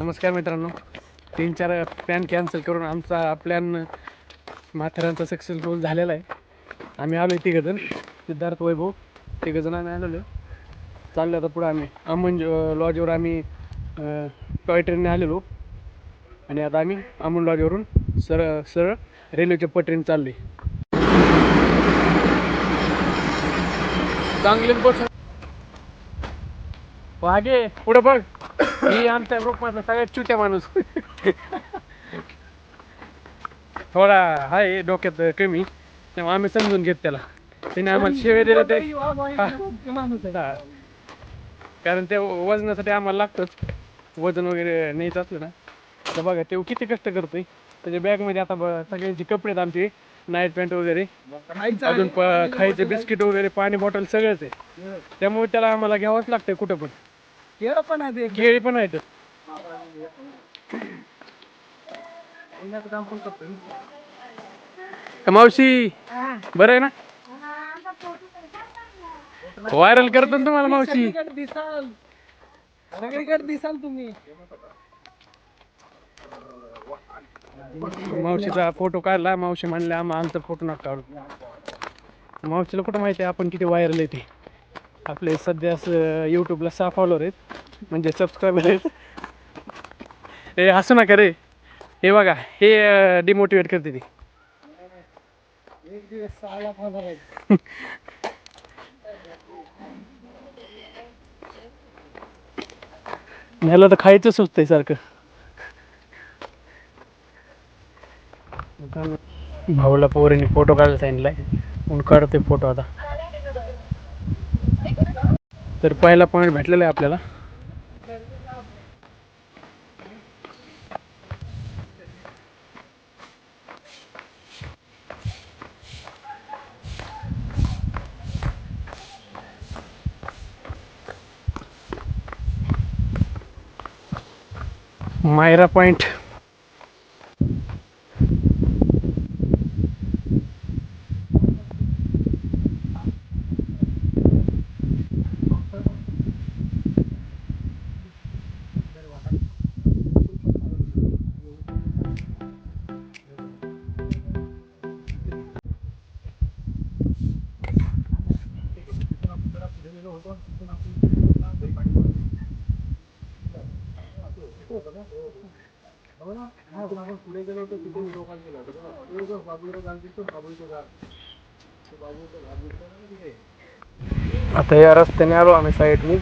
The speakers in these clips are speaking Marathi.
नमस्कार मित्रांनो. तीन चार प्लॅन कॅन्सल करून आमचा प्लॅन माथेरानचा सक्सेसफुल झालेला आहे. आम्ही आलो आहे तिघंजण. सिद्धार्थ वैभव तिघंजण आम्ही आलेलो आहे. चाललो आता पुढं आम्ही. अमन लॉजवर आम्ही टॉय ट्रेनने आलेलो. आणि आता आम्ही अमन लॉजवरून सरळ सरळ रेल्वेच्या पटरीने चालली चांगले चांगलीच बस वागे पुढं बघ. ही आमच्या ग्रुपमधला सगळ्यात चुट्या माणूस थोडा आहे डोक्यात कमी तेव्हा आम्ही समजून घेत त्याला त्याने आम्हाला शिवे दिले ते हा. कारण ते वजनासाठी आम्हाला लागतंच वजन वगैरे न्यायचं असलं ना तर बघा ते किती कष्ट करतोय त्याच्या बॅगमध्ये आता ब- सगळ्यांचे कपडे आहेत आमचे नाईट पॅन्ट वगैरे अजून प- खायचे बिस्किट वगैरे पाणी बॉटल सगळंच आहे त्यामुळे त्याला आम्हाला घ्यावंच लागतंय कुठं पण केळं पण आहे. केळी पण आहेत. मावशी बरं आहे ना? व्हायरल करतो ना तुम्हाला मावशी. दिसाल. दिसाल तुम्ही. मावशीचा फोटो काढला मावशी म्हणले आम्हा आमचा फोटो नका काढू. मावशीला कुठं माहिती आहे आपण किती व्हायरल आहे ते? आपले सध्या यूट्यूबला सहा फॉलोअर आहेत. म्हणजे सबस्क्रायबर आहेत. हे हसू नका रे. हे बघा हे डिमोटिवेट करते ती. एक दिवस सहाला ह्याला तर खायचं सुचतंय सारखं. भाऊला पोरीने फोटो काढायला सांगितलाय म्हणून काढते फोटो आता. तर पहिला पॉईंट भेटलेला आहे आपल्याला. मायरा पॉईंट पॉइंट आता या रस्त्याने आलो आम्ही साईडनी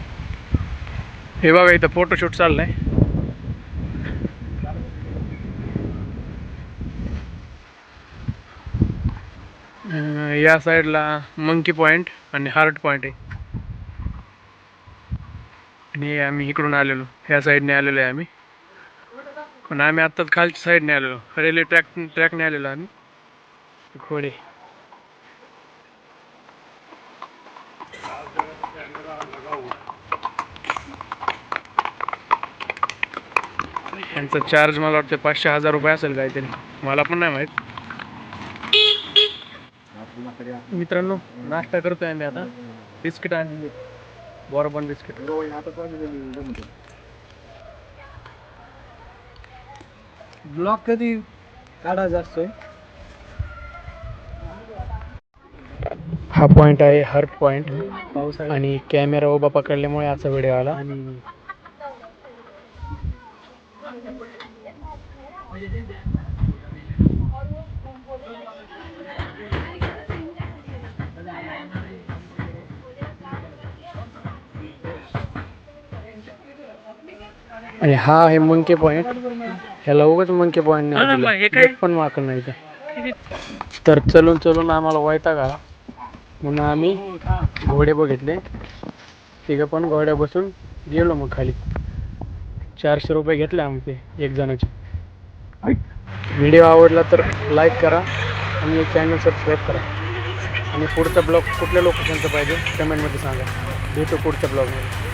हे बघा इथं फोटोशूट चाललंय. या साईडला मंकी पॉइंट आणि हार्ट पॉइंट आहे. आणि आम्ही इकडून आलेलो. ह्या साईडने आलेलो आहे आम्ही. पण आम्ही आत्ताच खालच्या साईडने आलेलो. रेल्वे ट्रॅक ट्रॅकने आलेलो आम्ही. घोडे. यांचा चार्ज मला वाटतं पाचशे हजार रुपये असेल काहीतरी. मला पण नाही माहीत. मित्रांनो नाश्ता करतोय आम्ही आता. बिस्किट आणले बॉर्बन बिस्किट. ब्लॉक कधी काढायचा असतोय हा पॉइंट आहे हर्ट पॉइंट. पावसाळ्यात. आणि कॅमेरा उभा पकडल्यामुळे असा व्हिडिओ आला. आणि आणि हा आहे मंके पॉइंट ह्याला उगाच मंके पॉइंट पण माकड नाही इथं. तर चलून चलून आम्हाला वैताग आला. म्हणून आम्ही घोडे बघितले. तिघं पण घोड्या बसून गेलो मग खाली. चारशे रुपये घेतले आमचे एक जणाचे. व्हिडिओ आवडला तर लाईक करा आणि चॅनल सबस्क्राईब करा. आणि पुढचा ब्लॉग कुठल्या लोकेशनचं पाहिजे कमेंटमध्ये सांगा. भेटू पुढच्या ब्लॉगमध्ये.